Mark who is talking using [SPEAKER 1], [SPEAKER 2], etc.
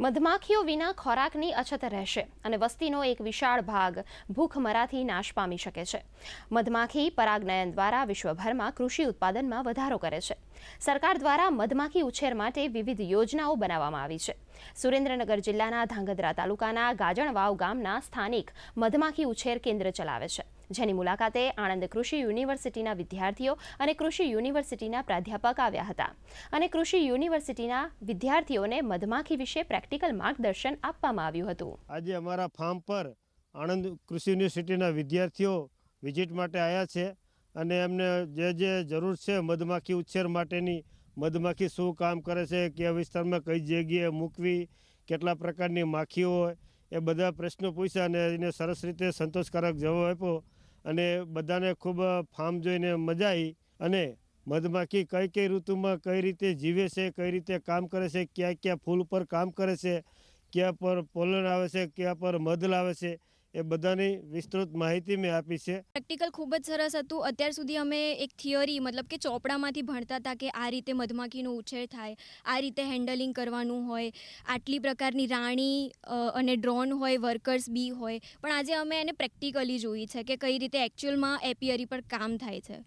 [SPEAKER 1] મધમાખીઓ વિના ખોરાકની અછત રહેશે અને વસ્તીનો એક વિશાળ ભાગ ભૂખમરાથી નાશ પામી શકે છે. મધમાખી પરાગનયન દ્વારા વિશ્વભરમાં કૃષિ ઉત્પાદનમાં વધારો કરે છે. સરકાર દ્વારા મધમાખી ઉછેર માટે વિવિધ યોજનાઓ બનાવવામાં આવી છે. સુરેન્દ્રનગર જિલ્લાના ધાંગધ્રા તાલુકાના ગાજણવાવ ગામના સ્થાનિક મધમાખી ઉછેર કેન્દ્ર ચલાવે છે. જેની મુલાકાતે આણંદ કૃષિ યુનિવર્સિટીના વિદ્યાર્થીઓ અને કૃષિ યુનિવર્સિટીના પ્રાધ્યાપક આવ્યા હતા. અને કૃષિ યુનિવર્સિટીના વિદ્યાર્થીઓને મધમાખી વિશે પ્રેક્ટિકલ માર્ગદર્શન આપવામાં આવ્યું હતું.
[SPEAKER 2] આજે અમારા ફાર્મ પર આણંદ કૃષિ યુનિવર્સિટીના વિદ્યાર્થીઓ વિઝિટ માટે આવ્યા છે અને એમને જે જે જરૂર છે મધમાખી ઉછેર માટેની, મધમાખી શું કામ કરે છે, કયા વિસ્તારમાં કઈ જગ્યાએ મૂકવી, કેટલા પ્રકારની માખીઓ હોય, એ બધા પ્રશ્નો પૂછ્યા અને એને સરસ રીતે સંતોષકારક જવાબ આપ્યો. અને બધાને ખૂબ ફાર્મ જોઈને મજા આવી અને મધમાખી કઈ કઈ ઋતુમાં કઈ રીતે જીવે છે, કઈ રીતે કામ કરે છે, ક્યાં ક્યાં ફૂલ પર કામ કરે છે, ક્યાં પર પોલન આવે છે, ક્યાં પર મધ લાવે છે એ બધાની વિસ્તૃત માહિતી મેં આપી છે.
[SPEAKER 3] પ્રેક્ટિકલ ખૂબ જ સરસ હતું. અત્યાર સુધી અમે એક થિયરી, મતલબ કે ચોપડામાંથી ભણતા હતા કે આ રીતે મધમાખીનો ઉછેર થાય, આ રીતે હેન્ડલિંગ કરવાનું હોય, આટલી પ્રકારની રાણી અને ડ્રોન હોય વર્કર્સ બી હોય. પણ આજે અમે એને પ્રેક્ટિકલી જોઈ છે કે કઈ રીતે એકચ્યુઅલમાં એપિયરી પર કામ થાય છે.